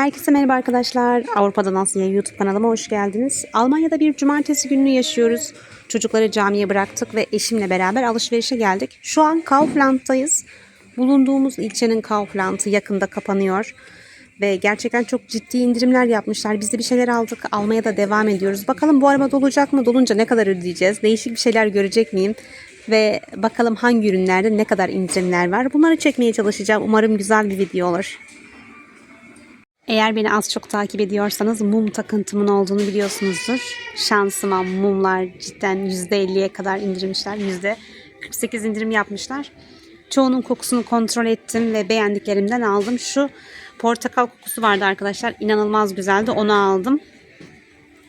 Herkese merhaba arkadaşlar. Avrupa'dan Asya'ya YouTube kanalıma hoş geldiniz. Almanya'da bir cumartesi gününü yaşıyoruz. Çocukları camiye bıraktık ve eşimle beraber alışverişe geldik. Şu an Kaufland'dayız. Bulunduğumuz ilçenin Kaufland'ı yakında kapanıyor. Ve gerçekten çok ciddi indirimler yapmışlar. Biz de bir şeyler aldık. Almaya da devam ediyoruz. Bakalım bu araba dolacak mı? Dolunca ne kadar ödeyeceğiz? Değişik bir şeyler görecek miyim? Ve bakalım hangi ürünlerde ne kadar indirimler var? Bunları çekmeye çalışacağım. Umarım güzel bir video olur. Eğer beni az çok takip ediyorsanız mum takıntımın olduğunu biliyorsunuzdur. Şansıma mumlar cidden %50'ye kadar indirmişler. %48 indirim yapmışlar. Çoğunun kokusunu kontrol ettim ve beğendiklerimden aldım. Şu portakal kokusu vardı arkadaşlar. İnanılmaz güzeldi. Onu aldım.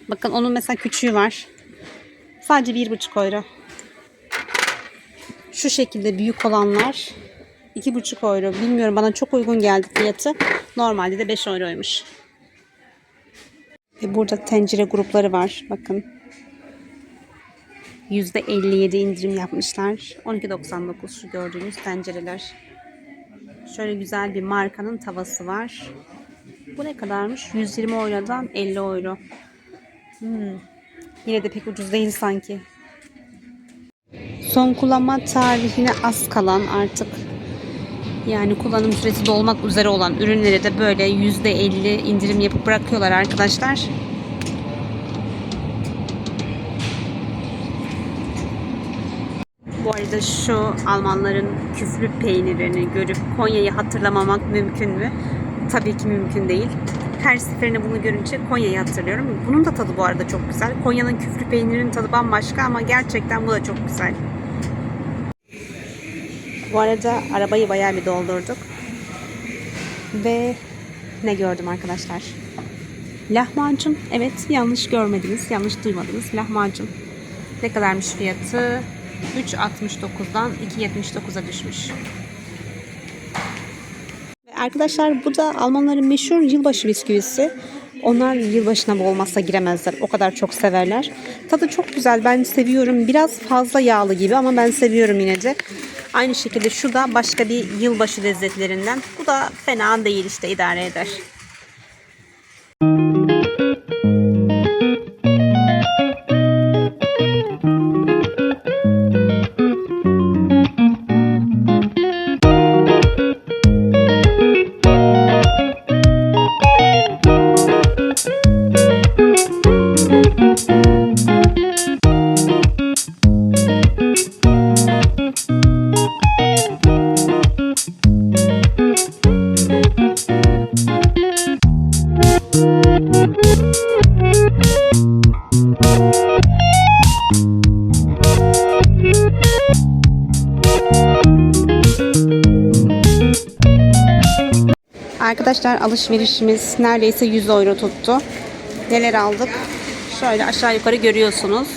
Bakın onun mesela küçüğü var. Sadece 1,5 euro. Şu şekilde büyük olanlar 2,5 euro. Bilmiyorum bana çok uygun geldi fiyatı. Normalde de 5 euroymuş. Ve burada tencere grupları var. Bakın. %57 indirim yapmışlar. 12.99 şu gördüğünüz tencereler. Şöyle güzel bir markanın tavası var. Bu ne kadarmış? 120 eurodan 50 euro. Hmm. Yine de pek ucuz değil sanki. Son kullanma tarihine az kalan artık yani kullanım süresi dolmak üzere olan ürünleri de böyle %50 indirim yapıp bırakıyorlar arkadaşlar. Bu arada şu Almanların küflü peynirini görüp Konya'yı hatırlamamak mümkün mü? Tabii ki mümkün değil. Her seferinde bunu görünce Konya'yı hatırlıyorum. Bunun da tadı bu arada çok güzel. Konya'nın küflü peynirinin tadı bambaşka ama gerçekten bu da çok güzel. Bu arada arabayı bayağı bir doldurduk. Ve ne gördüm arkadaşlar? Lahmacun. Evet yanlış görmediniz, yanlış duymadınız. Lahmacun. Ne kadarmış fiyatı? 3.69'dan 2.79'a düşmüş. Arkadaşlar bu da Almanların meşhur yılbaşı bisküvisi. Onlar yılbaşına bu olmazsa giremezler. O kadar çok severler. Tadı çok güzel. Ben seviyorum. Biraz fazla yağlı gibi ama ben seviyorum yine de. Aynı şekilde şu da başka bir yılbaşı lezzetlerinden. Bu da fena değil işte idare eder. Arkadaşlar alışverişimiz neredeyse 100 euro tuttu. Neler aldık? Şöyle aşağı yukarı görüyorsunuz.